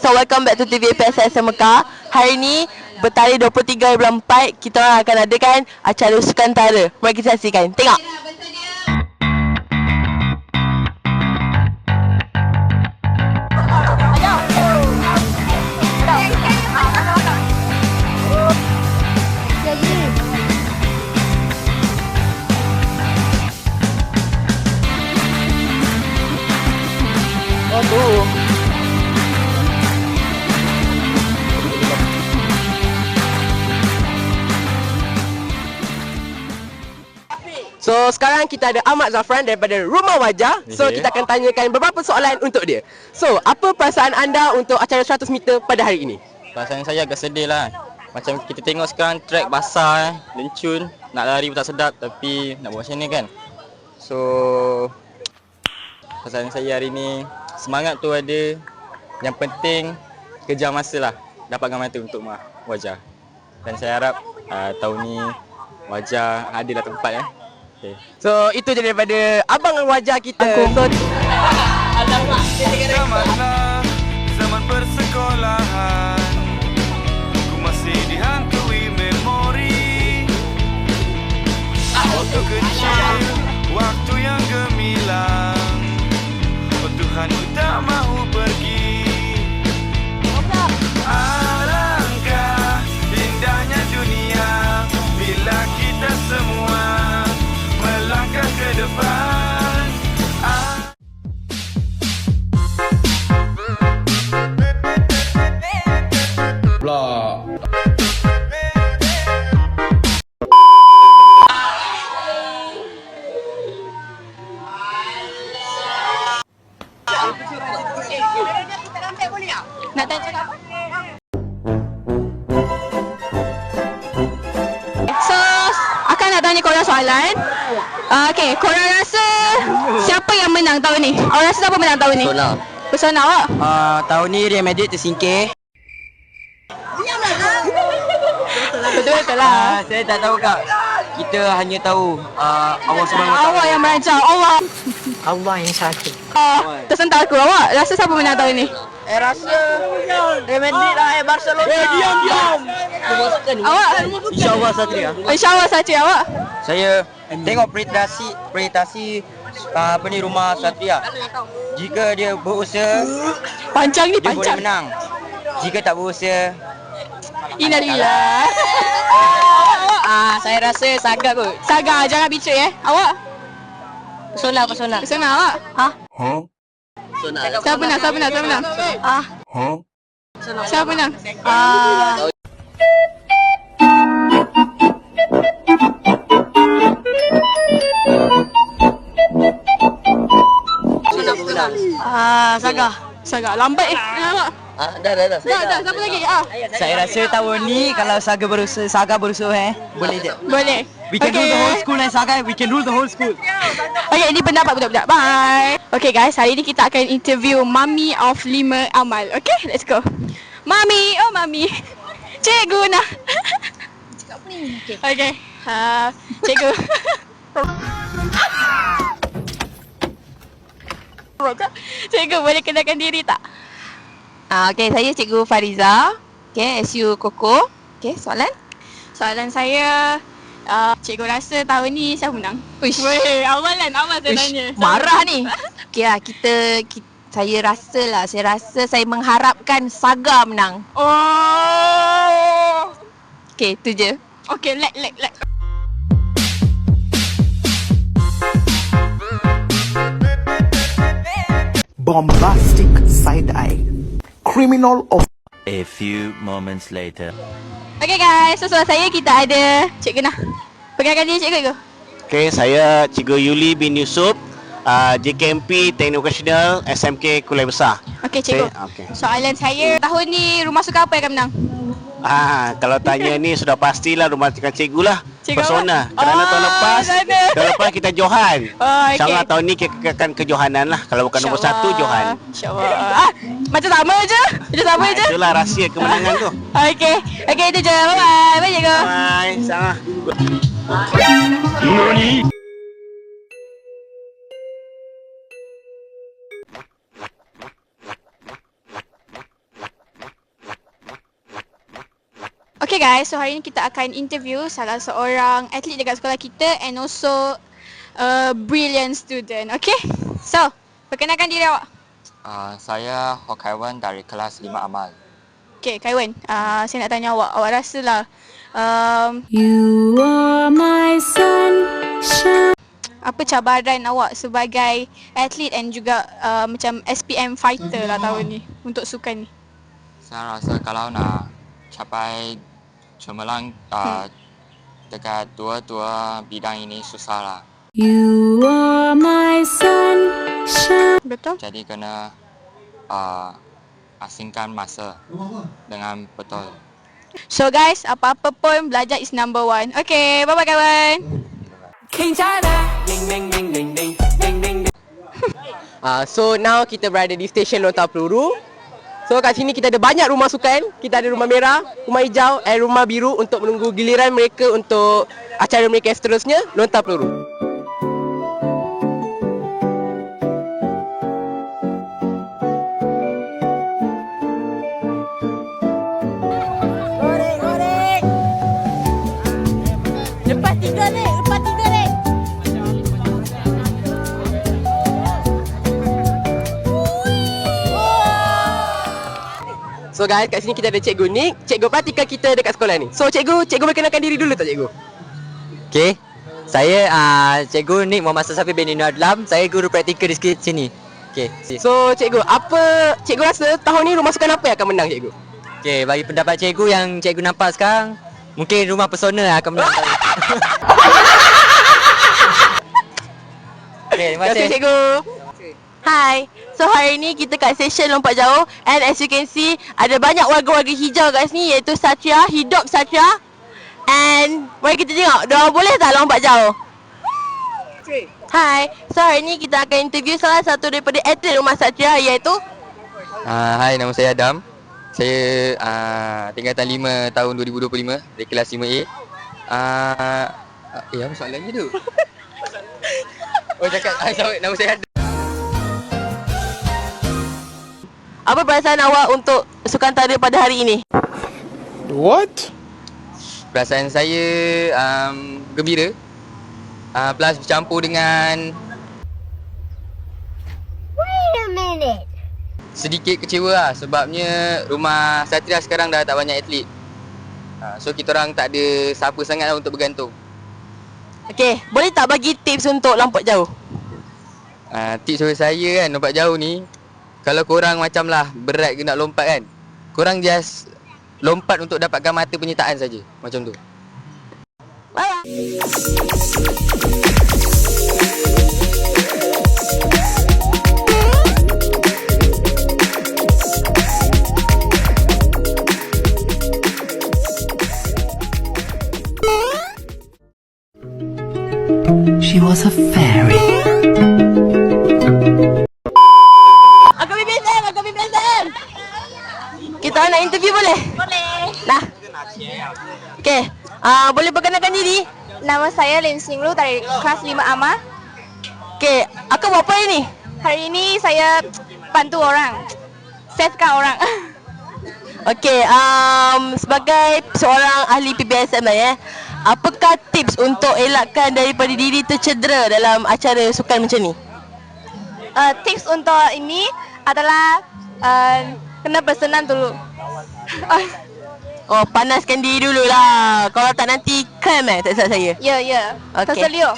So welcome back to TV PSS Mekah. Hari ni bertarikh 23 bulan 4 kita akan adakan acara Sukantara. Mari kita saksikan. Tengok. So sekarang kita ada Ahmad Zafran daripada Rumah Wajah. So kita akan tanyakan beberapa soalan untuk dia. So apa perasaan anda untuk acara 100 meter pada hari ini? Perasaan saya agak sedih lah. Macam kita tengok sekarang track basah eh Lencun. Nak lari pun tak sedap Tapi nak buat macam ni kan. So Perasaan saya hari ni Semangat tu ada. Yang penting Kejar masa lah. Dapatkan mata untuk mah wajah. Dan saya harap uh, Tahun ni Wajah ada lah tempat eh okay. So itu je daripada Abang Wajah kita. So Zamanlah zaman persekolahan. Ku masih dihantui memori. Waktu kecil, waktu yang gemilang. Oh Tuhan menang tahun ni? Awak rasa siapa menang tahun ni? Pesona. Pesona awak? uh, tahun ni Real Madrid tersingkir. Betul-betul lah. saya tak tahu kak. Kita hanya tahu uh, Allah Awak yang merancang. Allah. Allah yang satu. Uh, tersentak aku. Awak rasa siapa menang tahun ni? Eh rasa Real Madrid lah eh Barcelona. Eh diam diam. Awak? InsyaAllah Satria. InsyaAllah saja awak. Saya tengok presentasi presentasi uh, apa ni rumah Satria. Jika dia berusaha Panjang ni dia boleh panjang. menang. Jika tak berusaha Innalillah. Ah saya rasa Saga kot. Saga, jangan bicara eh. Awak? Pesona pesona. Pesona awak? Ha? Pesona. Siapa menang? Siapa menang? Siapa menang? Ah. Siapa menang? Ah Ah Saga. Saga. Lambat eh. Ah dah dah dah. Dah, dah. Siapa lagi? Ah. Saya rasa tahun ni kalau Saga berusaha Saga berusaha eh boleh je. Boleh. We can rule the whole school eh Saga. We can rule the whole school. Okay, ini pendapat budak-budak. Bye. Okay guys, hari ni kita akan interview Mami of Lima Amal. Okay, let's go. Mami, oh Mami. Cikgu nak. Cakap apa ni? Okay. Uh, cikgu. cikgu boleh kenalkan diri tak? Ah, okay, saya Cikgu Fariza. Okay, SU Koko. Okay, soalan? Soalan saya, uh, cikgu rasa tahun ni siapa menang? Uish. Weh, awalan awal saya tanya. Marah ni. Okay lah, kita, kita saya rasa lah, saya rasa saya mengharapkan Saga menang. Oh. Okay, tu je. Okay, lag, lag, lag. Bombastic side eye, criminal of A few moments later. Okay guys, so sebelah saya kita ada Cikgu Nah. Perkenalkan diri cikgu. Okay, saya Cikgu Yuli bin Yusof, uh, JKMP Teknik Vocational SMK Kulai Besar. Okay cikgu. Okay. Soalan saya, tahun ni rumah suka apa yang akan menang? Ah, kalau tanya ni sudah pastilah rumah cikgu cikgu lah. Cikgu Persona. apa? Kerana Oh, tahun lepas, sana. tahun lepas kita Johan. Oh, okay. InsyaAllah tahun ni kita akan ke Johanan lah. Kalau bukan nombor satu, Johan. InsyaAllah. Ah, macam sama je. Macam sama Ah, je. itulah rahsia kemenangan tu. Okay. Okay, itu je. Bye-bye. Bye, cikgu. Bye. Sama. Okay guys, so hari ni kita akan interview salah seorang atlet dekat sekolah kita and also a brilliant student. Okay? So, perkenalkan diri awak. Uh, saya Hokaiwan dari kelas 5 amal. Okay, Kaiwan. Uh, saya nak tanya awak. Awak rasa lah um, You are my sunshine. apa cabaran awak sebagai atlet and juga uh, macam SPM fighter lah tahun ni untuk sukan ni? Saya rasa kalau nak capai cemerlang uh, dekat dua-dua bidang ini susah lah. You are my sunshine. Betul? Jadi kena uh, asingkan masa dengan betul. So guys, apa-apa pun belajar is number one. Okay, bye-bye kawan. Uh, so now kita berada di stesen lontar peluru. So kat sini kita ada banyak rumah sukan. Kita ada rumah merah, rumah hijau dan rumah biru untuk menunggu giliran mereka untuk acara mereka seterusnya lontar peluru. So guys, kat sini kita ada Cikgu Nick, Cikgu praktikal kita dekat sekolah ni. So Cikgu, Cikgu perkenalkan diri dulu tak Cikgu? Okay, saya uh, Cikgu Nick Muhammad Sasafi bin Dino Adlam. Saya guru praktikal di sini. Okay, so Cikgu, apa Cikgu rasa tahun ni rumah sukan apa yang akan menang Cikgu? Okay, bagi pendapat cikgu yang cikgu nampak sekarang, mungkin rumah pesona akan menang. okay, terima Terima kasih kasih. Cikgu. Hai. So hari ni kita kat session lompat jauh and as you can see ada banyak warga-warga hijau kat sini iaitu Satria, hidup Satria. And mari kita tengok, diorang boleh tak lompat jauh? Hai. So hari ni kita akan interview salah satu daripada atlet rumah Satria iaitu Uh, hai, nama saya Adam. Saya uh, tingkatan 5 tahun 2025 dari kelas 5A. Uh, eh, apa soalannya tu? oh, cakap, ah, sorry, nama saya Adam. Apa perasaan awak untuk Sukantara pada hari ini? What? Perasaan saya um, gembira. Uh, plus bercampur dengan sedikit kecewa lah sebabnya rumah Satria sekarang dah tak banyak atlet. Uh, so kita orang tak ada siapa sangat lah untuk bergantung. Okey, boleh tak bagi tips untuk lompat jauh? Uh, tips dari saya kan lompat jauh ni kalau korang macam lah berat ke nak lompat kan korang just lompat untuk dapatkan mata penyertaan saja macam tu. Bye. She was a fairy. Orang nak interview boleh? Boleh. Nah. Okey. Uh, boleh perkenalkan diri? Nama saya Lin Sing Lu dari kelas 5 AMA. Okey, aku buat apa hari ni? Hari ini saya bantu orang. Setkan orang. Okey, um, sebagai seorang ahli PBSM lah ya. Apakah tips untuk elakkan daripada diri tercedera dalam acara sukan macam ni? uh, tips untuk ini adalah uh, kena bersenam dulu. Oh, panaskan diri dulu lah. Kalau tak nanti cramp eh, tak saya. ya, ya. Okey. Terselia.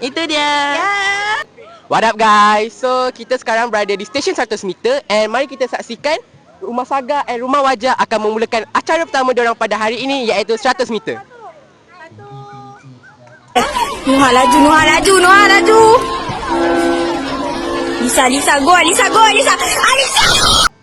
Itu dia. Ya. What up guys? So kita sekarang berada di stesen 100 meter and mari kita saksikan Rumah Saga dan Rumah Wajah akan memulakan acara pertama diorang pada hari ini iaitu 100 meter. Nuha laju, Nuha laju, Nuha laju. Lisa, Lisa, go, Lisa, go, Lisa. Alisa!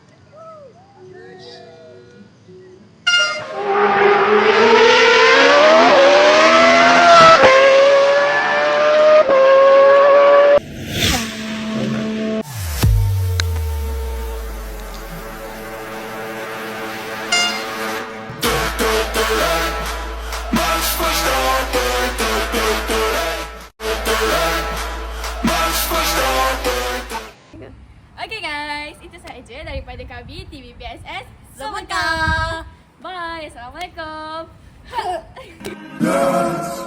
Daripada kami TV BSS Semangka. Bye. Assalamualaikum. Love's